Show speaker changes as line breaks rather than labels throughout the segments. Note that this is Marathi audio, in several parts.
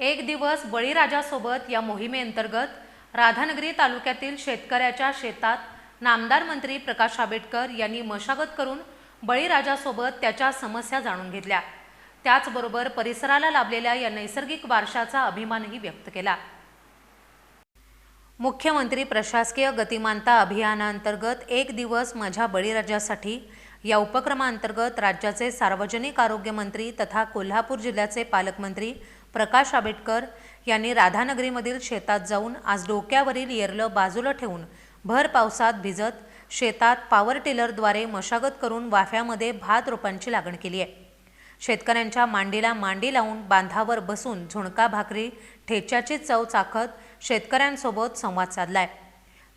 एक दिवस बळीराजासोबत या मोहिमेअंतर्गत राधानगरी तालुक्यातील शेतकऱ्याच्या शेतात नामदार मंत्री प्रकाश आंबेडकर यांनी मशागत करून बळीराजासोबत त्याच्या समस्या जाणून घेतल्या. त्याचबरोबर परिसराला लाभलेल्या या नैसर्गिक वारशाचा अभिमानही व्यक्त केला. मुख्यमंत्री प्रशासकीय गतिमानता अभियानांतर्गत एक दिवस माझ्या बळीराजासाठी या उपक्रमाअंतर्गत राज्याचे सार्वजनिक आरोग्य मंत्री तथा कोल्हापूर जिल्ह्याचे पालकमंत्री प्रकाश आंबेडकर यांनी राधानगरीमधील शेतात जाऊन आज डोक्यावरील येरलं बाजूला ठेवून भर पावसात भिजत शेतात पॉवर टिलरद्वारे मशागत करून वाफ्यामध्ये भात रोपांची लागण केली आहे. शेतकऱ्यांच्या मांडीला मांडी लावून बांधावर बसून झुणका भाकरी ठेच्याची चव चाखत शेतकऱ्यांसोबत संवाद साधलाय.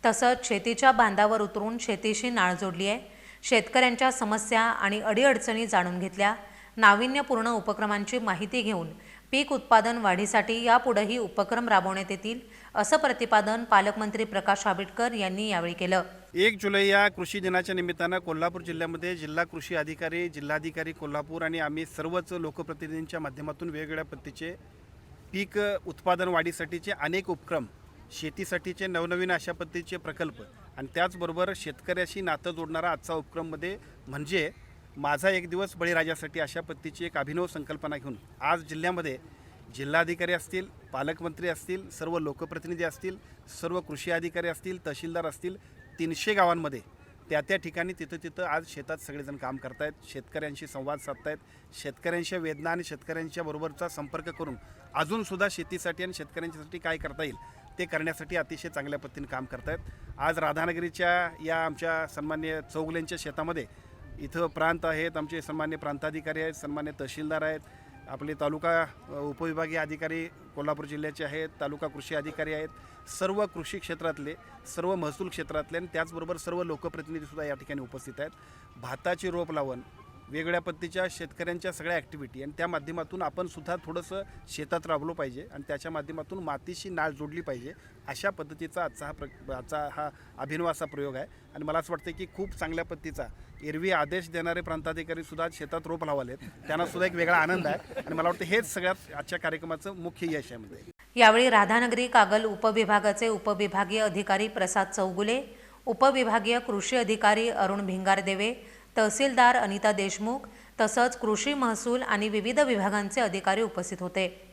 तसंच शेतीच्या बांधावर उतरून शेतीशी नाळ जोडली आहे. शेतकऱ्यांच्या समस्या आणि अडीअडचणी जाणून घेतल्या. नाविन्यपूर्ण उपक्रमांची माहिती घेऊन पीक उत्पादन वाढीसाठी यापुढेही उपक्रम राबवण्यात येतील असं प्रतिपादन पालकमंत्री प्रकाश आंबेडकर यांनी यावेळी केलं.
एक जुलै या कृषी दिनाच्या निमित्तानं कोल्हापूर जिल्ह्यामध्ये जिल्हा कृषी अधिकारी जिल्हाधिकारी कोल्हापूर आणि आम्ही सर्वच लोकप्रतिनिधींच्या माध्यमातून वेगवेगळ्या पद्धतीचे पीक उत्पादन वाढीसाठीचे अनेक उपक्रम शेतीसाठीचे नवनवीन अशा पद्धतीचे प्रकल्प आणि त्याचबरोबर शेतकऱ्याशी नातं जोडणारा आजचा उपक्रममध्ये म्हणजे माझा एक दिवस बळीराजासाठी अशा पद्धतीची एक अभिनव संकल्पना घेऊन आज जिल्ह्यामध्ये जिल्हाधिकारी असतील पालकमंत्री असतील सर्व लोकप्रतिनिधी असतील सर्व कृषी अधिकारी असतील तहसीलदार असतील तीनशे गावांमध्ये त्या त्या ठिकाणी तिथं तिथं आज शेतात सगळेजण काम करतायत शेतकऱ्यांशी संवाद साधतायत शेतकऱ्यांच्या वेदना आणि शेतकऱ्यांच्या बरोबरचा संपर्क करून अजूनसुद्धा शेतीसाठी आणि शेतकऱ्यांच्यासाठी काय करता येईल ते करण्यासाठी अतिशय चांगल्या पद्धतीने काम करतायत. आज राधानगरीच्या या आमच्या सन्मान्य चौगल्यांच्या शेतामध्ये इथं प्रांत आहेत आमचे सन्मान्य प्रांताधिकारी आहेत सन्मान्य तहसीलदार आहेत. आपले तालुका उपविभागीय अधिकारी कोल्हापूर जिल्ह्याचे आहेत तालुका कृषी अधिकारी आहेत. सर्व कृषी क्षेत्रातले सर्व महसूल क्षेत्रातले आणि त्याचबरोबर सर्व लोकप्रतिनिधीसुद्धा या ठिकाणी उपस्थित आहेत. भाताची रोप लावण वेगवेगळ्या पद्धतीच्या शेतकऱ्यांच्या सगळ्या ॲक्टिव्हिटी आणि त्या माध्यमातून आपण सुद्धा थोडंसं शेतात राबलो पाहिजे आणि त्याच्या माध्यमातून मातीशी नाळ जोडली पाहिजे अशा पद्धतीचा आजचा हा प्र आजचा हा अभिनव असा प्रयोग आहे. आणि मला असं वाटतं की खूप चांगल्या पद्धतीचा एरवी आदेश देणारे प्रांताधिकारी सुद्धा शेतात रोप लावालेत. त्यांना सुद्धा एक वेगळा आनंद आहे. आणि मला वाटतं हेच सगळ्यात आजच्या कार्यक्रमाचं मुख्य यश आहे म्हणजे.
यावेळी राधानगरी कागल उपविभागाचे उपविभागीय अधिकारी प्रसाद चौगुले उपविभागीय कृषी अधिकारी अरुण भिंगारदेवे तहसीलदार अनिता देशमुख तसंच कृषी महसूल आणि विविध विभागांचे अधिकारी उपस्थित होते.